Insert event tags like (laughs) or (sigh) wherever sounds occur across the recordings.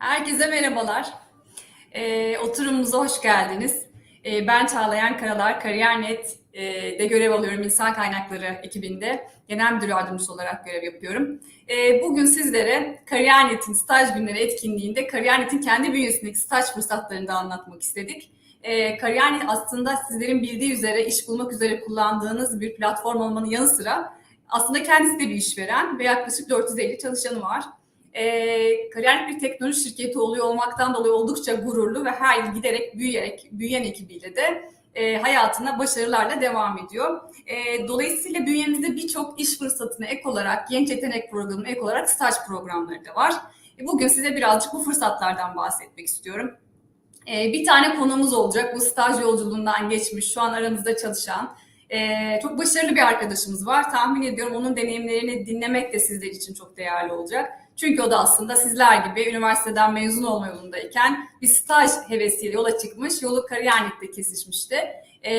Herkese merhabalar. Ee, oturumumuza hoş geldiniz. Ee, ben Çağlayan Karalar, Kariyer.net'de görev alıyorum insan kaynakları ekibinde. Genel müdür yardımcısı olarak görev yapıyorum. Ee, bugün sizlere Kariyer.net'in staj günleri etkinliğinde Kariyer.net'in kendi bünyesindeki staj fırsatlarını da anlatmak istedik. Ee, Kariyer.net aslında sizlerin bildiği üzere iş bulmak üzere kullandığınız bir platform olmanın yanı sıra aslında kendisi de bir işveren ve yaklaşık 450 çalışanı var e, kariyer bir teknoloji şirketi oluyor olmaktan dolayı oldukça gururlu ve her yıl giderek büyüyerek büyüyen ekibiyle de e, hayatına başarılarla devam ediyor. E, dolayısıyla bünyemizde birçok iş fırsatına ek olarak genç yetenek programı ek olarak staj programları da var. E, bugün size birazcık bu fırsatlardan bahsetmek istiyorum. E, bir tane konumuz olacak. Bu staj yolculuğundan geçmiş, şu an aramızda çalışan ee, çok başarılı bir arkadaşımız var. Tahmin ediyorum onun deneyimlerini dinlemek de sizler için çok değerli olacak. Çünkü o da aslında sizler gibi üniversiteden mezun olma yolundayken bir staj hevesiyle yola çıkmış, yolu Kariyer.net'te kesişmişti. Ee,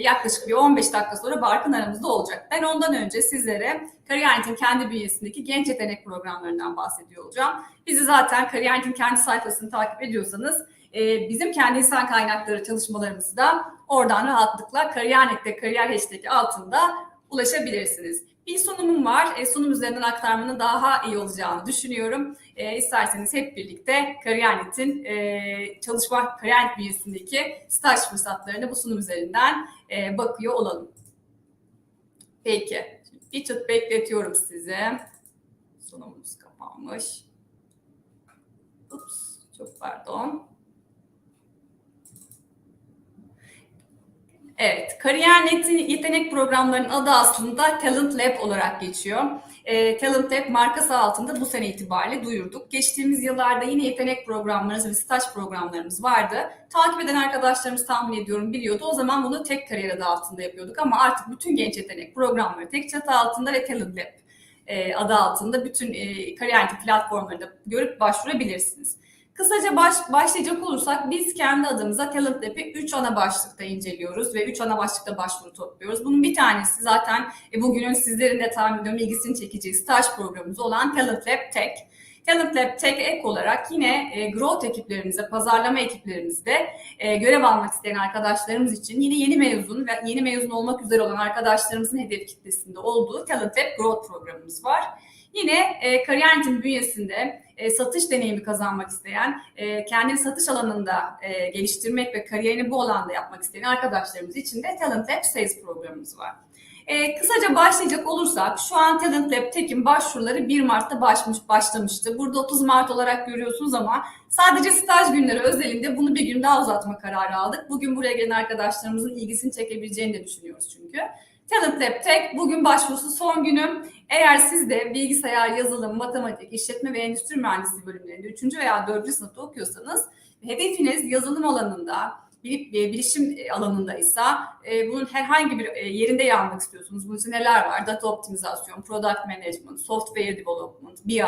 yaklaşık bir 15 dakika sonra Barkın aramızda olacak. Ben ondan önce sizlere Kariyer.net'in kendi bünyesindeki genç yetenek programlarından bahsediyor olacağım. Bizi zaten Kariyer.net'in kendi sayfasını takip ediyorsanız e, bizim kendi insan kaynakları çalışmalarımızı da oradan rahatlıkla Kariyer.net'te kariyer hashtag altında ulaşabilirsiniz. Bir sunumum var. E, sunum üzerinden aktarmanın daha iyi olacağını düşünüyorum. E, isterseniz hep birlikte Kariyer.net'in e, çalışma Kariyer.net bünyesindeki staj fırsatlarını bu sunum üzerinden e, bakıyor olalım. Peki. Bir çıt bekletiyorum size. Sunumumuz kapanmış. Ups, çok pardon. Evet, Kariyer.net'in yetenek programlarının adı aslında Talent Lab olarak geçiyor. E, Talent Lab markası altında bu sene itibariyle duyurduk. Geçtiğimiz yıllarda yine yetenek programlarımız ve staj programlarımız vardı. Takip eden arkadaşlarımız tahmin ediyorum biliyordu. O zaman bunu tek kariyer adı altında yapıyorduk ama artık bütün genç yetenek programları tek çatı altında ve Talent Lab e, adı altında bütün e, kariyer platformlarında görüp başvurabilirsiniz. Kısaca baş, başlayacak olursak biz kendi adımıza Talent Lab'i 3 ana başlıkta inceliyoruz ve 3 ana başlıkta başvuru topluyoruz. Bunun bir tanesi zaten e, bugünün sizlerin de tahmin ediyorum ilgisini çekeceği staj programımız olan Talent Lab Tech. Talent Lab Tech ek olarak yine e, growth ekiplerimize, pazarlama ekiplerimizde e, görev almak isteyen arkadaşlarımız için yine yeni mezun ve yeni mezun olmak üzere olan arkadaşlarımızın hedef kitlesinde olduğu Talent Lab Growth programımız var. Yine e, Kariyer.net'in bünyesinde e, satış deneyimi kazanmak isteyen, e, kendini satış alanında e, geliştirmek ve kariyerini bu alanda yapmak isteyen arkadaşlarımız için de Talent Lab Sales programımız var. E, kısaca başlayacak olursak şu an Talent Lab Tech'in başvuruları 1 Mart'ta başmış, başlamıştı. Burada 30 Mart olarak görüyorsunuz ama sadece staj günleri özelinde bunu bir gün daha uzatma kararı aldık. Bugün buraya gelen arkadaşlarımızın ilgisini çekebileceğini de düşünüyoruz çünkü. Talent Lab Tech bugün başvurusu son günü. Eğer siz de bilgisayar, yazılım, matematik, işletme ve endüstri mühendisliği bölümlerinde 3. veya 4. sınıfta okuyorsanız hedefiniz yazılım alanında, bilişim alanındaysa e, bunun herhangi bir e, yerinde yer almak istiyorsunuz. Bunun için neler var? Data optimizasyon, product management, software development, BI,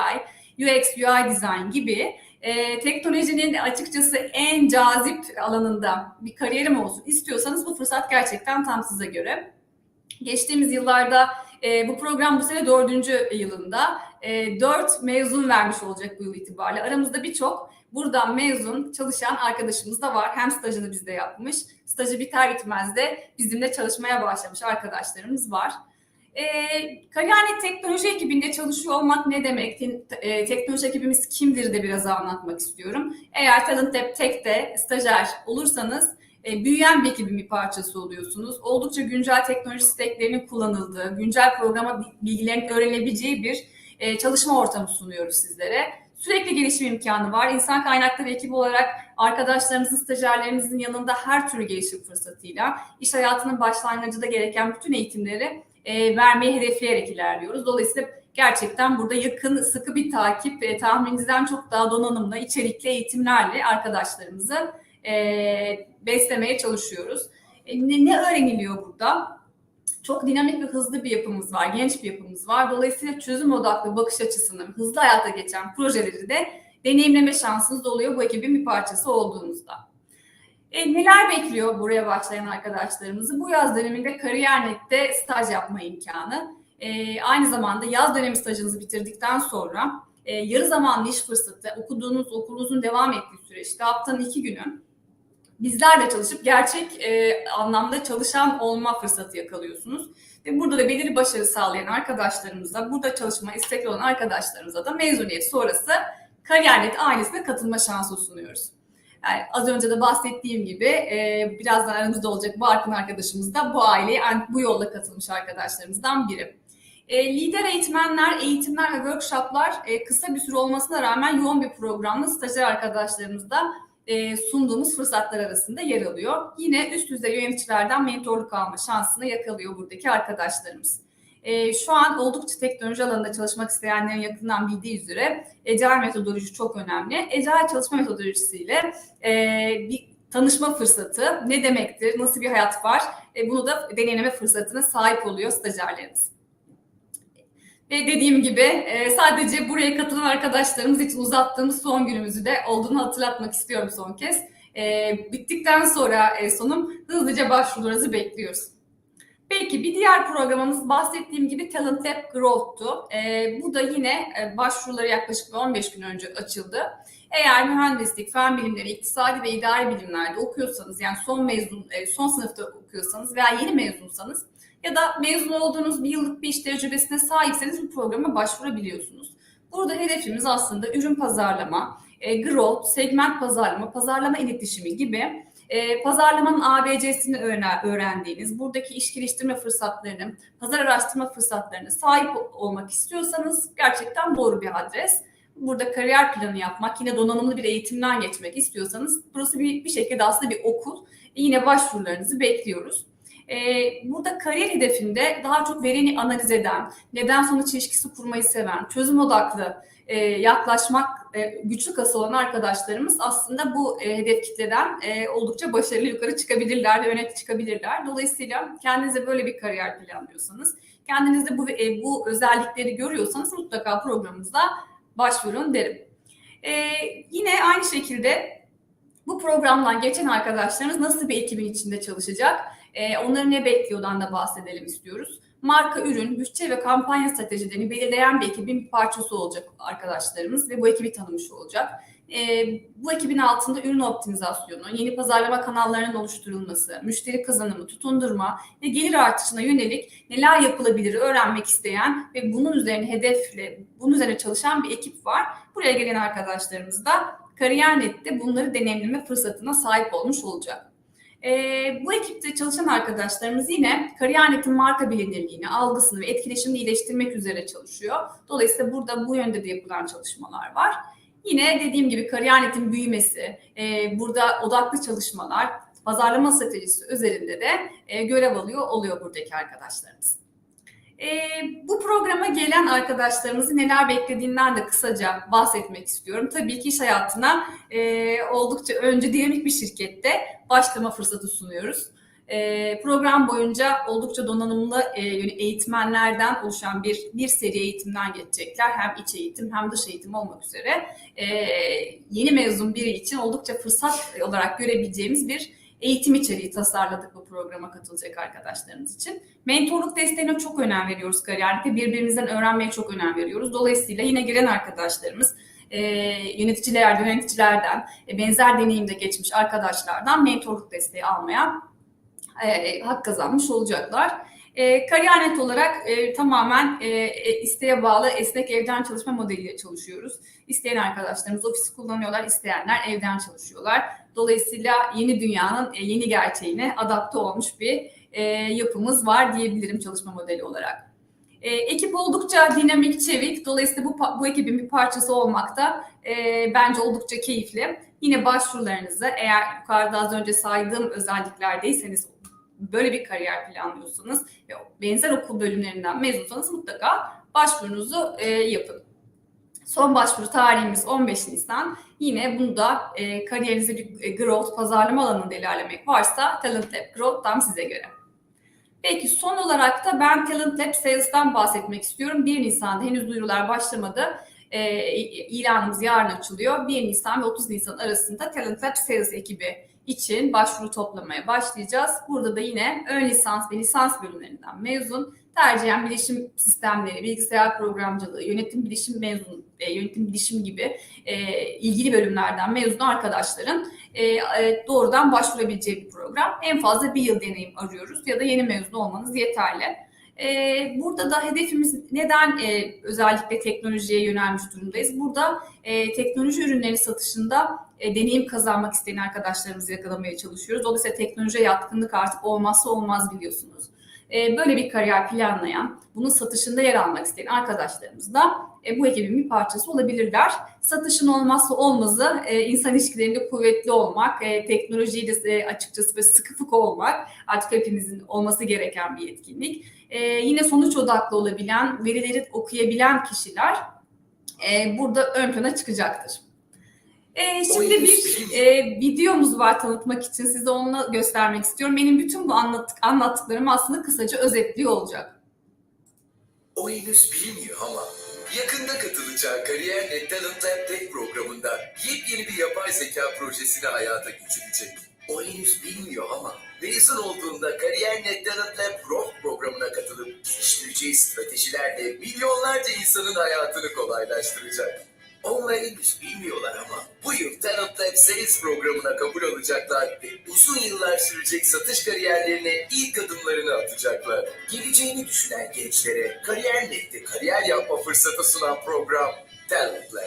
UX, UI design gibi e, teknolojinin açıkçası en cazip alanında bir kariyerim olsun istiyorsanız bu fırsat gerçekten tam size göre. Geçtiğimiz yıllarda e, bu program bu sene dördüncü yılında e, dört mezun vermiş olacak bu yıl itibariyle. Aramızda birçok buradan mezun çalışan arkadaşımız da var. Hem stajını bizde yapmış, stajı biter bitmez de bizimle çalışmaya başlamış arkadaşlarımız var. E, Kariyer.net teknoloji ekibinde çalışıyor olmak ne demek? E, teknoloji ekibimiz kimdir de biraz anlatmak istiyorum. Eğer Talent Lab Tech'te stajyer olursanız e, büyüyen bir ekibin bir parçası oluyorsunuz. Oldukça güncel teknoloji steklerinin kullanıldığı, güncel programa bilgilerin öğrenebileceği bir e, çalışma ortamı sunuyoruz sizlere. Sürekli gelişim imkanı var. İnsan kaynakları ekibi olarak arkadaşlarımızın, stajyerlerimizin yanında her türlü gelişim fırsatıyla iş hayatının başlangıcında gereken bütün eğitimleri e, vermeyi hedefleyerek ilerliyoruz. Dolayısıyla gerçekten burada yakın, sıkı bir takip, e, tahmininizden çok daha donanımlı, içerikli eğitimlerle arkadaşlarımızı e, beslemeye çalışıyoruz. E, ne, ne öğreniliyor burada? Çok dinamik ve hızlı bir yapımız var, genç bir yapımız var. Dolayısıyla çözüm odaklı bakış açısını, hızlı hayata geçen projeleri de deneyimleme şansınız oluyor bu ekibin bir parçası olduğunuzda. E, neler bekliyor buraya başlayan arkadaşlarımızı? Bu yaz döneminde Kariyer.net'te staj yapma imkanı. E, aynı zamanda yaz dönemi stajınızı bitirdikten sonra e, yarı zamanlı iş fırsatı, okuduğunuz okulunuzun devam ettiği süreçte haftanın iki günü bizlerle çalışıp gerçek e, anlamda çalışan olma fırsatı yakalıyorsunuz. Ve burada da belirli başarı sağlayan arkadaşlarımıza, burada çalışma istekli olan arkadaşlarımıza da mezuniyet sonrası Kariyer.net ailesine katılma şansı sunuyoruz. Yani az önce de bahsettiğim gibi e, birazdan aramızda olacak Barkın arkadaşımız da bu aileye bu yolla katılmış arkadaşlarımızdan biri. E, lider eğitmenler, eğitimler ve workshoplar e, kısa bir süre olmasına rağmen yoğun bir programla stajyer arkadaşlarımızda e, sunduğumuz fırsatlar arasında yer alıyor. Yine üst düzey yöneticilerden mentorluk alma şansını yakalıyor buradaki arkadaşlarımız. E, şu an oldukça teknoloji alanında çalışmak isteyenlerin yakından bildiği üzere Agile metodoloji çok önemli. Agile çalışma metodolojisiyle e, bir tanışma fırsatı ne demektir, nasıl bir hayat var e, bunu da deneyimleme fırsatına sahip oluyor stajyerlerimiz. Ve dediğim gibi e, sadece buraya katılan arkadaşlarımız için uzattığımız son günümüzü de olduğunu hatırlatmak istiyorum son kez. E, bittikten sonra e, sonum hızlıca başvurularınızı bekliyoruz. Peki bir diğer programımız bahsettiğim gibi Talent Lab Growth'tu. bu da yine başvuruları yaklaşık 15 gün önce açıldı. Eğer mühendislik, fen bilimleri, iktisadi ve idari bilimlerde okuyorsanız yani son mezun, son sınıfta okuyorsanız veya yeni mezunsanız ya da mezun olduğunuz bir yıllık bir iş tecrübesine sahipseniz bu programa başvurabiliyorsunuz. Burada hedefimiz aslında ürün pazarlama, e, growth, segment pazarlama, pazarlama iletişimi gibi e, pazarlamanın ABC'sini öğrendiğiniz, buradaki iş geliştirme fırsatlarını, pazar araştırma fırsatlarına sahip olmak istiyorsanız gerçekten doğru bir adres. Burada kariyer planı yapmak, yine donanımlı bir eğitimden geçmek istiyorsanız burası bir, bir şekilde aslında bir okul. Yine başvurularınızı bekliyoruz. Ee, burada kariyer hedefinde daha çok vereni analiz eden, neden sonuç ilişkisi kurmayı seven, çözüm odaklı e, yaklaşmak e, güçlü kası olan arkadaşlarımız aslında bu e, hedef kitleden oldukça başarılı yukarı çıkabilirler ve öne çıkabilirler. Dolayısıyla kendinize böyle bir kariyer planlıyorsanız, kendinizde bu bu özellikleri görüyorsanız mutlaka programımıza başvurun derim. yine aynı şekilde bu programdan geçen arkadaşlarımız nasıl bir ekibin içinde çalışacak? E, onları ne bekliyordan da bahsedelim istiyoruz. Marka, ürün, bütçe ve kampanya stratejilerini belirleyen bir ekibin bir parçası olacak arkadaşlarımız ve bu ekibi tanımış olacak. E, bu ekibin altında ürün optimizasyonu, yeni pazarlama kanallarının oluşturulması, müşteri kazanımı, tutundurma ve gelir artışına yönelik neler yapılabilir öğrenmek isteyen ve bunun üzerine hedefle, bunun üzerine çalışan bir ekip var. Buraya gelen arkadaşlarımız da Kariyer.net'te bunları deneyimleme fırsatına sahip olmuş olacak. E, bu ekipte çalışan arkadaşlarımız yine Kariyer.net'in marka bilinirliğini, algısını ve etkileşimini iyileştirmek üzere çalışıyor. Dolayısıyla burada bu yönde de yapılan çalışmalar var. Yine dediğim gibi Kariyer.net'in büyümesi, e, burada odaklı çalışmalar, pazarlama stratejisi üzerinde de e, görev alıyor oluyor buradaki arkadaşlarımız. E, bu programa gelen arkadaşlarımızın neler beklediğinden de kısaca bahsetmek istiyorum. Tabii ki iş hayatına e, oldukça önce dinamik bir şirkette başlama fırsatı sunuyoruz. E, program boyunca oldukça donanımlı e, eğitmenlerden oluşan bir bir seri eğitimden geçecekler. Hem iç eğitim hem dış eğitim olmak üzere. E, yeni mezun biri için oldukça fırsat olarak görebileceğimiz bir eğitim içeriği tasarladık bu programa katılacak arkadaşlarımız için. Mentorluk desteğine çok önem veriyoruz kariyerde. Birbirimizden öğrenmeye çok önem veriyoruz. Dolayısıyla yine giren arkadaşlarımız e, yöneticilerden, yöneticilerden, e, benzer deneyimde geçmiş arkadaşlardan mentorluk desteği almaya e, hak kazanmış olacaklar. E, Kariyer.net olarak e, tamamen e, e, isteğe bağlı esnek evden çalışma modeliyle çalışıyoruz. İsteyen arkadaşlarımız ofisi kullanıyorlar, isteyenler evden çalışıyorlar. Dolayısıyla yeni dünyanın e, yeni gerçeğine adapte olmuş bir e, yapımız var diyebilirim çalışma modeli olarak. E, ekip oldukça dinamik, çevik. Dolayısıyla bu, bu ekibin bir parçası olmak da e, bence oldukça keyifli. Yine başvurularınızı eğer yukarıda az önce saydığım özelliklerdeyseniz böyle bir kariyer planlıyorsanız ve benzer okul bölümlerinden mezunsanız mutlaka başvurunuzu e, yapın. Son başvuru tarihimiz 15 Nisan. Yine bunu da e, kariyerinizi bir e, growth pazarlama alanında ilerlemek varsa Talent Lab Growth tam size göre. Peki son olarak da ben Talent Lab Sales'tan bahsetmek istiyorum. 1 Nisan'da henüz duyurular başlamadı. E, ilanımız yarın açılıyor. 1 Nisan ve 30 Nisan arasında Talent Lab Sales ekibi için başvuru toplamaya başlayacağız. Burada da yine ön lisans ve lisans bölümlerinden mezun, tercihen bilişim sistemleri, bilgisayar programcılığı, yönetim bilişim mezun, e, yönetim bilişim gibi e, ilgili bölümlerden mezun arkadaşların e, e, doğrudan başvurabileceği bir program. En fazla bir yıl deneyim arıyoruz ya da yeni mezun olmanız yeterli. E, burada da hedefimiz neden e, özellikle teknolojiye yönelmiş durumdayız? Burada e, teknoloji ürünleri satışında e, deneyim kazanmak isteyen arkadaşlarımızı yakalamaya çalışıyoruz. Dolayısıyla teknolojiye yatkınlık artık olmazsa olmaz biliyorsunuz. E, böyle bir kariyer planlayan, bunun satışında yer almak isteyen arkadaşlarımız da e, bu ekibin bir parçası olabilirler. Satışın olmazsa olmazı e, insan ilişkilerinde kuvvetli olmak, e, teknolojiyle açıkçası böyle sıkı fıkı olmak artık hepimizin olması gereken bir yetkinlik. Yine sonuç odaklı olabilen, verileri okuyabilen kişiler burada ön plana çıkacaktır. E, şimdi bir e, videomuz var tanıtmak için size onu göstermek istiyorum. Benim bütün bu anlattık, anlattıklarım aslında kısaca özetliyor olacak. O henüz bilmiyor ama yakında katılacağı Kariyer Net Talent Lab Tech programında yepyeni bir yapay zeka projesini hayata geçirecek. O henüz bilmiyor ama mezun olduğunda Kariyer Net Talent Lab Growth programına katılıp geliştireceği stratejilerle milyonlarca insanın hayatını kolaylaştıracak. Onlar henüz bilmiyorlar ama bu yıl Talent Lab Sales programına kabul alacaklar ve uzun yıllar sürecek satış kariyerlerine ilk adımlarını atacaklar. Geleceğini düşünen gençlere kariyer nette kariyer yapma fırsatı sunan program Talent Lab.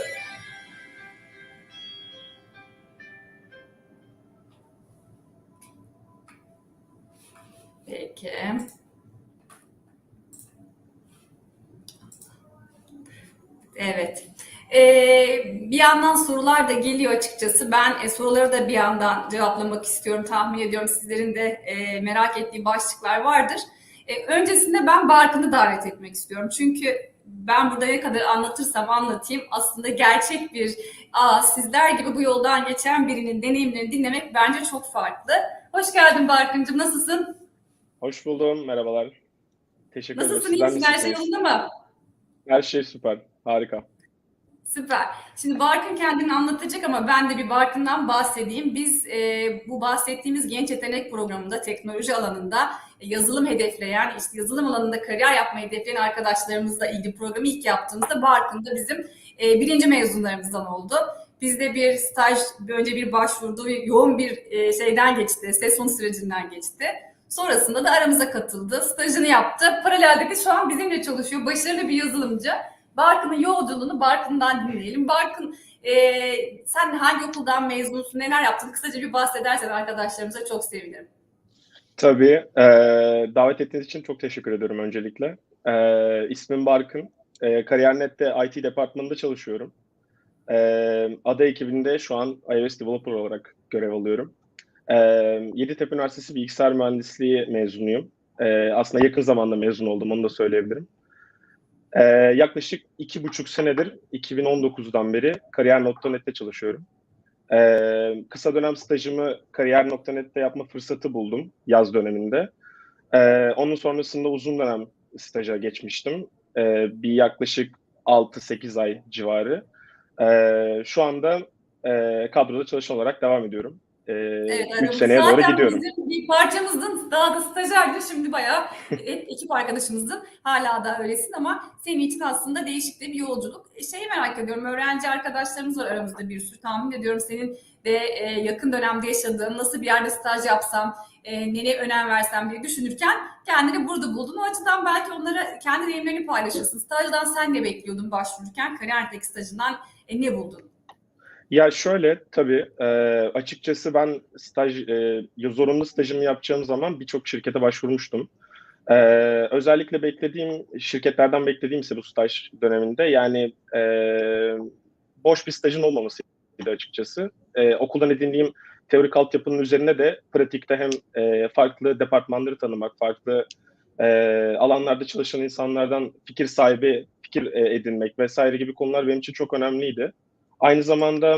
Peki. Evet. Ee, bir yandan sorular da geliyor açıkçası. Ben e, soruları da bir yandan cevaplamak istiyorum. Tahmin ediyorum sizlerin de e, merak ettiği başlıklar vardır. E, öncesinde ben Barkın'ı davet etmek istiyorum. Çünkü ben burada ne kadar anlatırsam anlatayım aslında gerçek bir aa, sizler gibi bu yoldan geçen birinin deneyimlerini dinlemek bence çok farklı. Hoş geldin Barkın'cığım. Nasılsın? Hoş buldum. Merhabalar. Teşekkür ederim. Nasılsın? İyi misin? Her şey yolunda mı? Her şey süper. Harika. Süper. Şimdi Barkın kendini anlatacak ama ben de bir Barkın'dan bahsedeyim. Biz e, bu bahsettiğimiz genç yetenek programında teknoloji alanında e, yazılım hedefleyen, işte yazılım alanında kariyer yapmayı hedefleyen arkadaşlarımızla ilgili programı ilk yaptığımızda Barkın da bizim e, birinci mezunlarımızdan oldu. Bizde bir staj, önce bir başvurdu, yoğun bir e, şeyden geçti, sezon sürecinden geçti. Sonrasında da aramıza katıldı, stajını yaptı. Paralelde de şu an bizimle çalışıyor, başarılı bir yazılımcı. Barkın'ın yolculuğunu Barkın'dan dinleyelim. Barkın e, sen hangi okuldan mezunsun, neler yaptın? Kısaca bir bahsedersen arkadaşlarımıza çok sevinirim. Tabii. e, davet ettiğiniz için çok teşekkür ediyorum öncelikle. E, ismim Barkın. E, Kariyer.net'te IT departmanında çalışıyorum. E, ADA ekibinde şu an iOS Developer olarak görev alıyorum. E, Yeditepe Üniversitesi Bilgisayar Mühendisliği mezunuyum. E, aslında yakın zamanda mezun oldum, onu da söyleyebilirim. Ee, yaklaşık iki buçuk senedir 2019'dan beri Kariyer.net'te çalışıyorum. Ee, kısa dönem stajımı Kariyer.net'te yapma fırsatı buldum yaz döneminde. Ee, onun sonrasında uzun dönem staja geçmiştim. Ee, bir yaklaşık 6-8 ay civarı. Ee, şu anda e, kadroda çalışan olarak devam ediyorum. Ee, Evet, 3 aramız seneye doğru gidiyorum. bizim bir parçamızdın. Daha da stajyerdin. Şimdi bayağı ekip arkadaşımızdın. Hala da öylesin ama senin için aslında değişik de bir yolculuk. E, Şeyi merak ediyorum. Öğrenci arkadaşlarımız var aramızda bir sürü. Tahmin ediyorum senin de e, yakın dönemde yaşadığın, nasıl bir yerde staj yapsam, e, nereye önem versem diye düşünürken kendini burada buldun. O açıdan belki onlara kendi deneyimlerini paylaşırsın. Stajdan sen ne bekliyordun başvururken? Kariyerdeki stajından e, ne buldun? Ya şöyle tabii e, açıkçası ben staj e, zorunlu stajımı yapacağım zaman birçok şirkete başvurmuştum. E, özellikle beklediğim şirketlerden beklediğim ise bu staj döneminde yani e, boş bir stajın olmamasıydı açıkçası. E, okuldan edindiğim teorik altyapının üzerine de pratikte hem e, farklı departmanları tanımak, farklı e, alanlarda çalışan insanlardan fikir sahibi fikir e, edinmek vesaire gibi konular benim için çok önemliydi. Aynı zamanda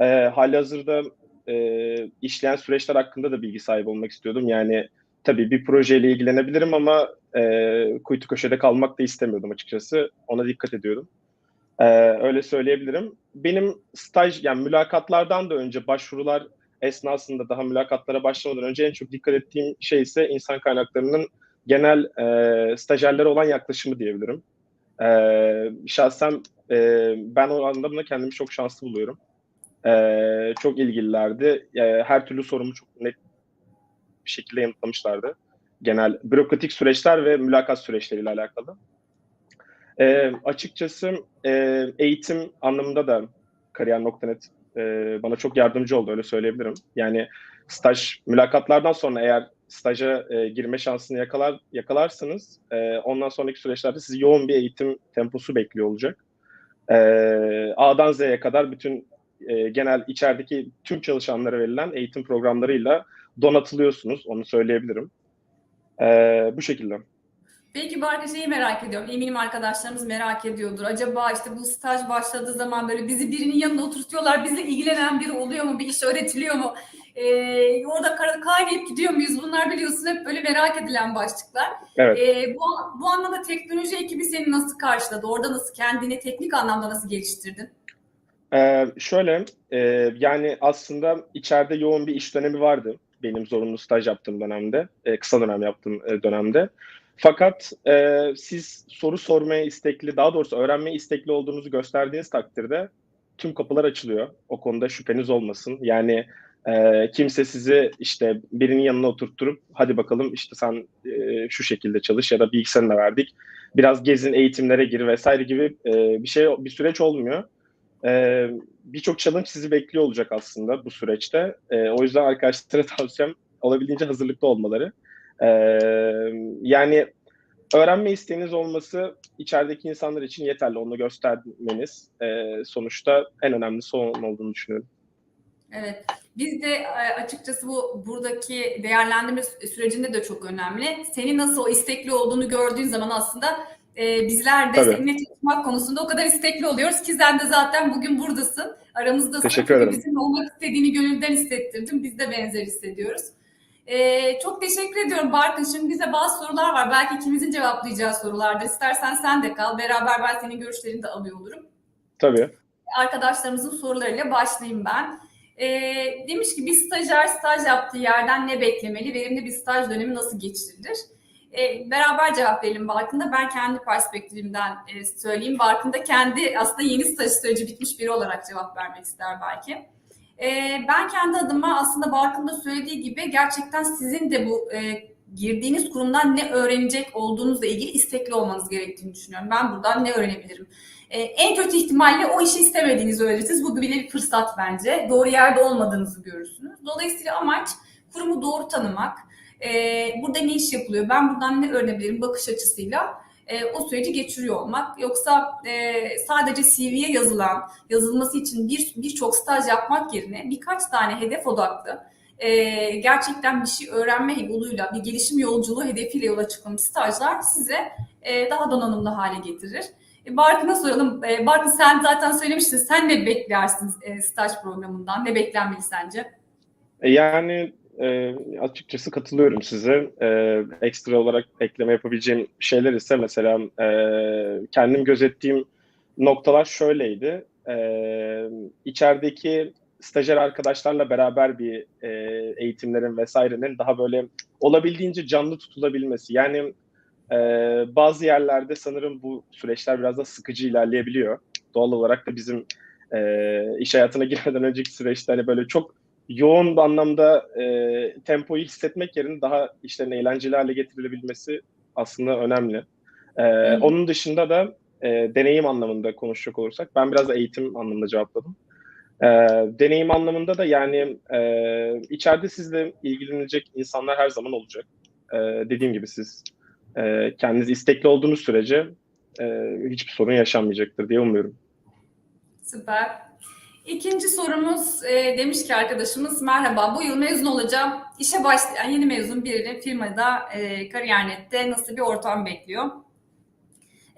e, hali hazırda e, işleyen süreçler hakkında da bilgi sahibi olmak istiyordum. Yani tabii bir projeyle ilgilenebilirim ama e, kuytu köşede kalmak da istemiyordum açıkçası. Ona dikkat ediyordum. E, öyle söyleyebilirim. Benim staj, yani mülakatlardan da önce başvurular esnasında daha mülakatlara başlamadan önce en çok dikkat ettiğim şey ise insan kaynaklarının genel e, stajyerlere olan yaklaşımı diyebilirim. E, şahsen e, ben o anlamda kendimi çok şanslı buluyorum. E, çok ilgililerdi. E, her türlü sorumu çok net bir şekilde yanıtlamışlardı. Genel bürokratik süreçler ve mülakat süreçleriyle alakalı. E, açıkçası e, eğitim anlamında da kariyer.net e, bana çok yardımcı oldu öyle söyleyebilirim. Yani staj mülakatlardan sonra eğer staja e, girme şansını yakalar yakalarsanız e, ondan sonraki süreçlerde sizi yoğun bir eğitim temposu bekliyor olacak. E, A'dan Z'ye kadar bütün e, genel içerideki tüm çalışanlara verilen eğitim programlarıyla donatılıyorsunuz. Onu söyleyebilirim. E, bu şekilde. Peki Barkın şeyi merak ediyorum. Eminim arkadaşlarımız merak ediyordur. Acaba işte bu staj başladığı zaman böyle bizi birinin yanına oturtuyorlar. Bizle ilgilenen biri oluyor mu? Bir iş öğretiliyor mu? Ee, orada kaynayıp gidiyor muyuz? Bunlar biliyorsun hep böyle merak edilen başlıklar. Evet. Ee, bu, bu anlamda teknoloji ekibi seni nasıl karşıladı? Orada nasıl kendini teknik anlamda nasıl geliştirdin? Ee, şöyle, e, yani aslında içeride yoğun bir iş dönemi vardı benim zorunlu staj yaptığım dönemde, e, kısa dönem yaptığım e, dönemde. Fakat e, siz soru sormaya istekli, daha doğrusu öğrenmeye istekli olduğunuzu gösterdiğiniz takdirde tüm kapılar açılıyor. O konuda şüpheniz olmasın. Yani e, kimse sizi işte birinin yanına oturtturup hadi bakalım işte sen e, şu şekilde çalış ya da bilgisayarını da verdik. Biraz gezin, eğitimlere gir vesaire gibi e, bir şey, bir süreç olmuyor. Ee, birçok challenge sizi bekliyor olacak aslında bu süreçte. Ee, o yüzden arkadaşlara (laughs) tavsiyem olabildiğince hazırlıklı olmaları. Ee, yani öğrenme isteğiniz olması içerideki insanlar için yeterli. Onu göstermeniz e, sonuçta en önemlisi onun olduğunu düşünüyorum. Evet. Biz de e, açıkçası bu buradaki değerlendirme sürecinde de çok önemli. Senin nasıl o istekli olduğunu gördüğün zaman aslında e, bizler de Tabii. seninle çalışmak konusunda o kadar istekli oluyoruz ki sen de zaten bugün buradasın. Aramızdasın. Teşekkür ederim. Bizim olmak istediğini gönülden hissettirdin. Biz de benzer hissediyoruz. E, çok teşekkür ediyorum Barkın. Şimdi bize bazı sorular var. Belki ikimizin cevaplayacağı sorulardır. İstersen sen de kal. Beraber ben senin görüşlerini de alıyor olurum Tabii. arkadaşlarımızın sorularıyla başlayayım ben. Ee, demiş ki bir stajyer staj yaptığı yerden ne beklemeli? Verimli bir staj dönemi nasıl geçirilir? Ee, beraber cevap verelim Barkın'da. Ben kendi perspektifimden e, söyleyeyim. Barkın'da kendi aslında yeni staj süreci bitmiş biri olarak cevap vermek ister belki. Ee, ben kendi adıma aslında Barkın'da söylediği gibi gerçekten sizin de bu e, girdiğiniz kurumdan ne öğrenecek olduğunuzla ilgili istekli olmanız gerektiğini düşünüyorum. Ben buradan ne öğrenebilirim? Ee, en kötü ihtimalle o işi istemediğinizi öğrenirsiniz. Bu bile bir fırsat bence. Doğru yerde olmadığınızı görürsünüz. Dolayısıyla amaç kurumu doğru tanımak. Ee, burada ne iş yapılıyor? Ben buradan ne öğrenebilirim bakış açısıyla e, o süreci geçiriyor olmak. Yoksa e, sadece CV'ye yazılan, yazılması için bir birçok staj yapmak yerine birkaç tane hedef odaklı e, gerçekten bir şey öğrenme yoluyla, bir gelişim yolculuğu hedefiyle yola çıkılmış stajlar size daha donanımlı hale getirir. E, Barkın'a soralım. E, Barkın sen zaten söylemiştin. Sen ne beklersin e, staj programından? Ne beklenmeli sence? E, Yani e, açıkçası katılıyorum size. E, ekstra olarak ekleme yapabileceğim şeyler ise mesela e, kendim gözettiğim noktalar şöyleydi. E, içerideki stajyer arkadaşlarla beraber bir e, eğitimlerin vesairenin daha böyle olabildiğince canlı tutulabilmesi. Yani e, bazı yerlerde sanırım bu süreçler biraz da sıkıcı ilerleyebiliyor. Doğal olarak da bizim e, iş hayatına (laughs) girmeden önceki süreçte hani böyle çok yoğun bir anlamda e, tempoyu hissetmek yerine daha işlerin eğlenceli hale getirilebilmesi aslında önemli. E, Hı. onun dışında da e, deneyim anlamında konuşacak olursak ben biraz da eğitim anlamında cevapladım. E, deneyim anlamında da yani e, içeride sizle ilgilenecek insanlar her zaman olacak. E, dediğim gibi siz e, kendiniz istekli olduğunuz sürece e, hiçbir sorun yaşanmayacaktır diye umuyorum. Süper. İkinci sorumuz e, demiş ki arkadaşımız merhaba bu yıl mezun olacağım. İşe başlayan yeni mezun birinin firmada e, Kariyer.net'te nasıl bir ortam bekliyor?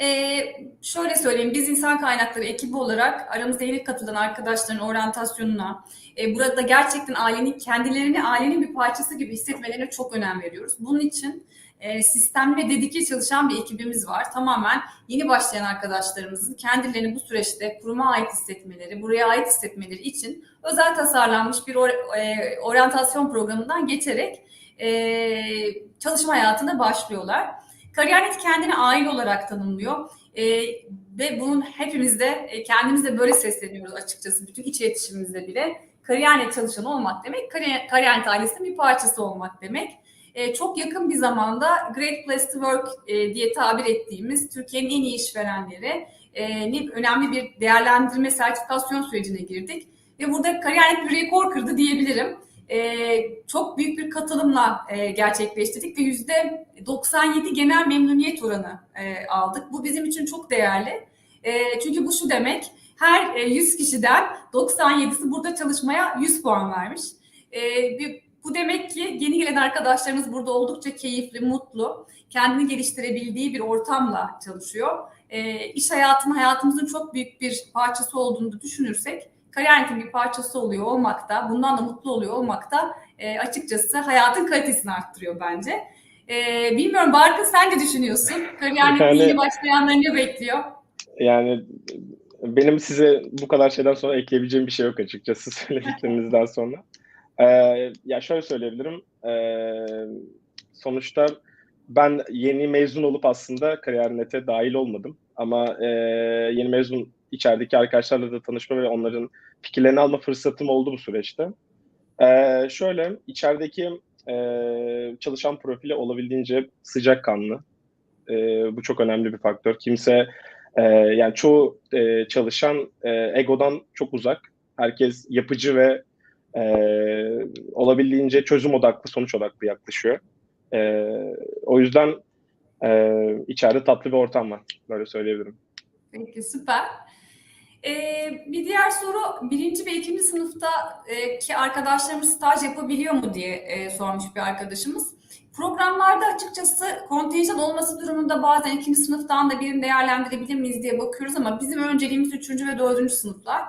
E, şöyle söyleyeyim biz insan kaynakları ekibi olarak aramızda yeni katılan arkadaşların oryantasyonuna e, burada gerçekten ailenin kendilerini ailenin bir parçası gibi hissetmelerine çok önem veriyoruz. Bunun için e, sistemli ve dedike çalışan bir ekibimiz var. Tamamen yeni başlayan arkadaşlarımızın kendilerini bu süreçte kuruma ait hissetmeleri, buraya ait hissetmeleri için özel tasarlanmış bir or- e, oryantasyon programından geçerek e, çalışma hayatına başlıyorlar. Kariyer.net kendini aile olarak tanımlıyor. E, ve bunun hepimiz de e, kendimiz de böyle sesleniyoruz açıkçası bütün iç iletişimimizde bile. Kariyer.net çalışanı olmak demek, kariyer, Kariyer.net ailesinin bir parçası olmak demek. E, çok yakın bir zamanda Great Place to Work e, diye tabir ettiğimiz Türkiye'nin en iyi işverenleri e, önemli bir değerlendirme sertifikasyon sürecine girdik. Ve burada Kariyer.net bir rekor kırdı diyebilirim. E, çok büyük bir katılımla gerçekleştirdik ve yüzde 97 genel memnuniyet oranı aldık. Bu bizim için çok değerli. Çünkü bu şu demek, her e, 100 kişiden 97'si burada çalışmaya 100 puan vermiş. E, bir, bu demek ki yeni gelen arkadaşlarımız burada oldukça keyifli, mutlu, kendini geliştirebildiği bir ortamla çalışıyor. E, iş hayatının hayatımızın çok büyük bir parçası olduğunu düşünürsek, kariyerin bir parçası oluyor olmakta, bundan da mutlu oluyor olmakta e, açıkçası hayatın kalitesini arttırıyor bence. E, bilmiyorum Barkın sen ne düşünüyorsun? Kariyerin Yani- yeni başlayanları ne bekliyor? Yani benim size bu kadar şeyden sonra ekleyebileceğim bir şey yok açıkçası (laughs) söylediklerinizden sonra. Ee, ya şöyle söyleyebilirim. Ee, sonuçta ben yeni mezun olup aslında Kariyer.net'e dahil olmadım. Ama e, yeni mezun içerideki arkadaşlarla da tanışma ve onların fikirlerini alma fırsatım oldu bu süreçte. Ee, şöyle içerideki e, çalışan profili olabildiğince sıcakkanlı. E, bu çok önemli bir faktör. Kimse ee, yani çoğu e, çalışan e, egodan çok uzak. Herkes yapıcı ve e, olabildiğince çözüm odaklı, sonuç odaklı yaklaşıyor. E, o yüzden e, içeride tatlı bir ortam var. Böyle söyleyebilirim. Peki süper. Ee, bir diğer soru birinci ve ikinci sınıfta e, ki arkadaşlarımız staj yapabiliyor mu diye e, sormuş bir arkadaşımız. Programlarda açıkçası kontenjan olması durumunda bazen ikinci sınıftan da birini değerlendirebilir miyiz diye bakıyoruz ama bizim önceliğimiz üçüncü ve dördüncü sınıflar.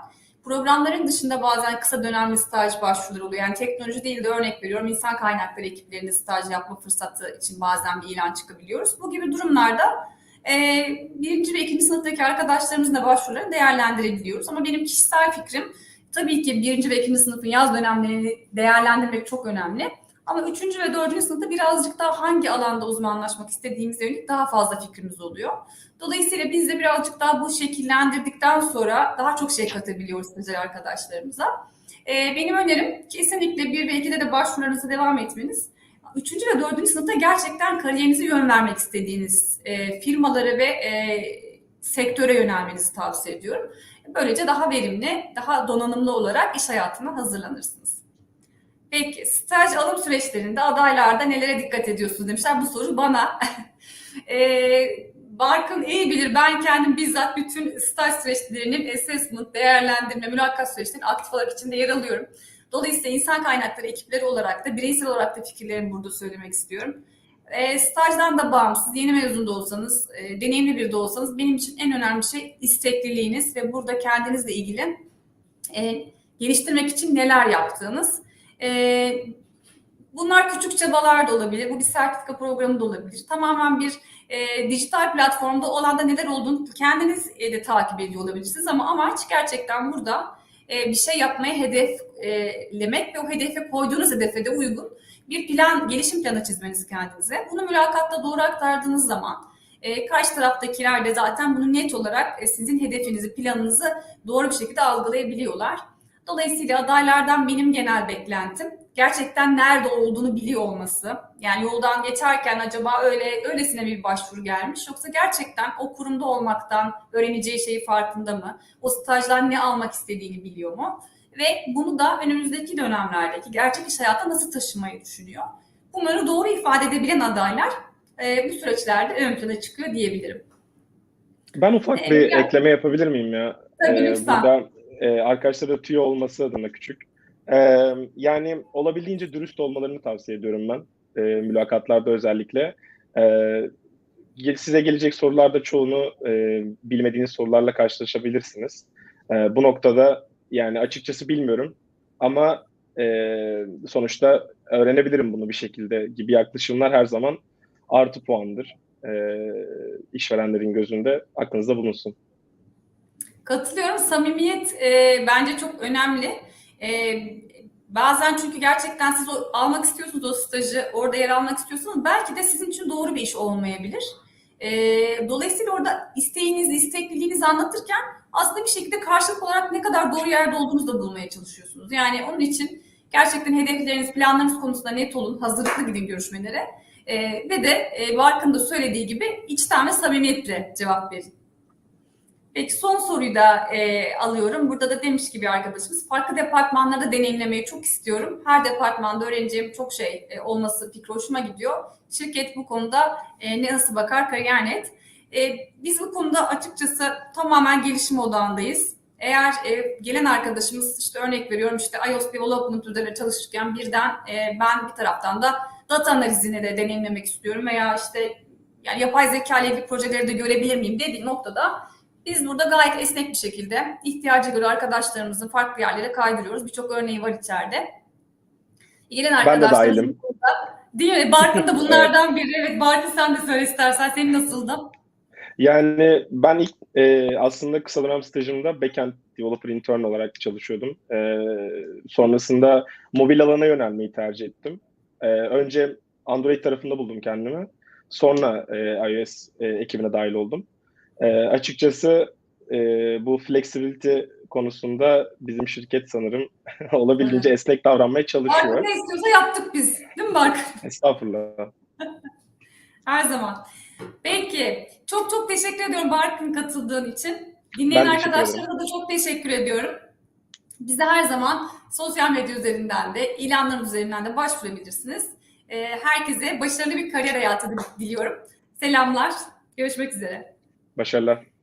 Programların dışında bazen kısa dönemli staj başvuruları oluyor. Yani teknoloji değil de örnek veriyorum insan kaynakları ekiplerinde staj yapma fırsatı için bazen bir ilan çıkabiliyoruz. Bu gibi durumlarda e, birinci ve ikinci sınıftaki arkadaşlarımızın da başvurularını değerlendirebiliyoruz. Ama benim kişisel fikrim tabii ki birinci ve ikinci sınıfın yaz dönemlerini değerlendirmek çok önemli. Ama üçüncü ve dördüncü sınıfta birazcık daha hangi alanda uzmanlaşmak istediğimize yönelik daha fazla fikrimiz oluyor. Dolayısıyla biz de birazcık daha bu şekillendirdikten sonra daha çok şey katabiliyoruz özel arkadaşlarımıza. Ee, benim önerim kesinlikle bir ve ikide de başvurularınıza devam etmeniz. Üçüncü ve dördüncü sınıfta gerçekten kariyerinizi yön vermek istediğiniz e, firmaları ve e, sektöre yönelmenizi tavsiye ediyorum. Böylece daha verimli, daha donanımlı olarak iş hayatına hazırlanırsınız. Peki staj alım süreçlerinde adaylarda nelere dikkat ediyorsunuz demişler. Bu soru bana. (laughs) e, Barkın iyi bilir. Ben kendim bizzat bütün staj süreçlerinin assessment, değerlendirme, mülakat süreçlerinin aktif olarak içinde yer alıyorum. Dolayısıyla insan kaynakları ekipleri olarak da bireysel olarak da fikirlerimi burada söylemek istiyorum. E, stajdan da bağımsız, yeni mezun da olsanız, e, deneyimli bir de olsanız benim için en önemli şey istekliliğiniz ve burada kendinizle ilgili e, geliştirmek için neler yaptığınız. E, bunlar küçük çabalar da olabilir, bu bir sertifika programı da olabilir. Tamamen bir e, dijital platformda o alanda neler olduğunu kendiniz e, de takip ediyor olabilirsiniz ama amaç gerçekten burada e, bir şey yapmaya hedeflemek ve o hedefe koyduğunuz hedefe de uygun bir plan, gelişim planı çizmeniz kendinize. Bunu mülakatta doğru aktardığınız zaman e, karşı taraftakiler de zaten bunu net olarak e, sizin hedefinizi, planınızı doğru bir şekilde algılayabiliyorlar. Dolayısıyla adaylardan benim genel beklentim gerçekten nerede olduğunu biliyor olması. Yani yoldan geçerken acaba öyle öylesine bir başvuru gelmiş yoksa gerçekten o kurumda olmaktan öğreneceği şeyi farkında mı? O stajdan ne almak istediğini biliyor mu? Ve bunu da önümüzdeki dönemlerdeki gerçek iş hayatına nasıl taşımayı düşünüyor? Bunları doğru ifade edebilen adaylar e, bu süreçlerde ön plana çıkıyor diyebilirim. Ben ufak Ee, bir ya- ekleme yapabilir miyim ya? Tabii Ee, lütfen. Burada e, arkadaşlara tüyo olması adına küçük. Ee, yani olabildiğince dürüst olmalarını tavsiye ediyorum ben. Ee, mülakatlarda özellikle. Ee, gel- size gelecek sorularda çoğunu e, bilmediğiniz sorularla karşılaşabilirsiniz. Ee, bu noktada yani açıkçası bilmiyorum ama e, sonuçta öğrenebilirim bunu bir şekilde gibi yaklaşımlar her zaman artı puandır e, işverenlerin gözünde. Aklınızda bulunsun. Katılıyorum. Samimiyet e, bence çok önemli. E, bazen çünkü gerçekten siz o, almak istiyorsunuz o stajı, orada yer almak istiyorsunuz. Belki de sizin için doğru bir iş olmayabilir. E, dolayısıyla orada isteğinizi, istekliliğinizi anlatırken aslında bir şekilde karşılık olarak ne kadar doğru yerde olduğunuzu da bulmaya çalışıyorsunuz. Yani onun için gerçekten hedefleriniz, planlarınız konusunda net olun, hazırlıklı gidin görüşmelere. E, ve de e, Barkın da söylediği gibi içten ve samimiyetle cevap verin. Peki son soruyu da e, alıyorum. Burada da demiş ki bir arkadaşımız, farklı departmanlarda deneyimlemeyi çok istiyorum. Her departmanda öğreneceğim çok şey e, olması fikri hoşuma gidiyor. Şirket bu konuda e, ne nasıl bakar Kariyer.net. E, biz bu konuda açıkçası tamamen gelişim odağındayız. Eğer e, gelen arkadaşımız işte örnek veriyorum işte iOS Development üzerine çalışırken birden e, ben bir taraftan da data analizini de deneyimlemek istiyorum veya işte yani yapay zeka ile ilgili projeleri de görebilir miyim dediği noktada biz burada gayet esnek bir şekilde ihtiyaca göre arkadaşlarımızın farklı yerlere kaydırıyoruz. Birçok örneği var içeride. Gelen Ben de burada- Değil mi? Barkın da (laughs) bunlardan biri. Evet Barkın sen de söyle istersen. Senin nasıldı? Yani ben ilk e, aslında kısa dönem stajımda backend developer intern olarak çalışıyordum. E, sonrasında mobil alana yönelmeyi tercih ettim. E, önce Android tarafında buldum kendimi. Sonra e, iOS e, ekibine dahil oldum. E, açıkçası e, bu flexibility konusunda bizim şirket sanırım (laughs) olabildiğince esnek davranmaya çalışıyor. Barkın ne istiyorsa yaptık biz. Değil mi Barkın? Estağfurullah. (laughs) Her zaman. Peki. Çok çok teşekkür ediyorum Barkın katıldığın için. Dinleyen arkadaşlarıma da çok teşekkür ediyorum. Bize her zaman sosyal medya üzerinden de, ilanlarımız üzerinden de başvurabilirsiniz. Ee, herkese başarılı bir kariyer hayatı diliyorum. Selamlar. Görüşmek üzere. باشا الله.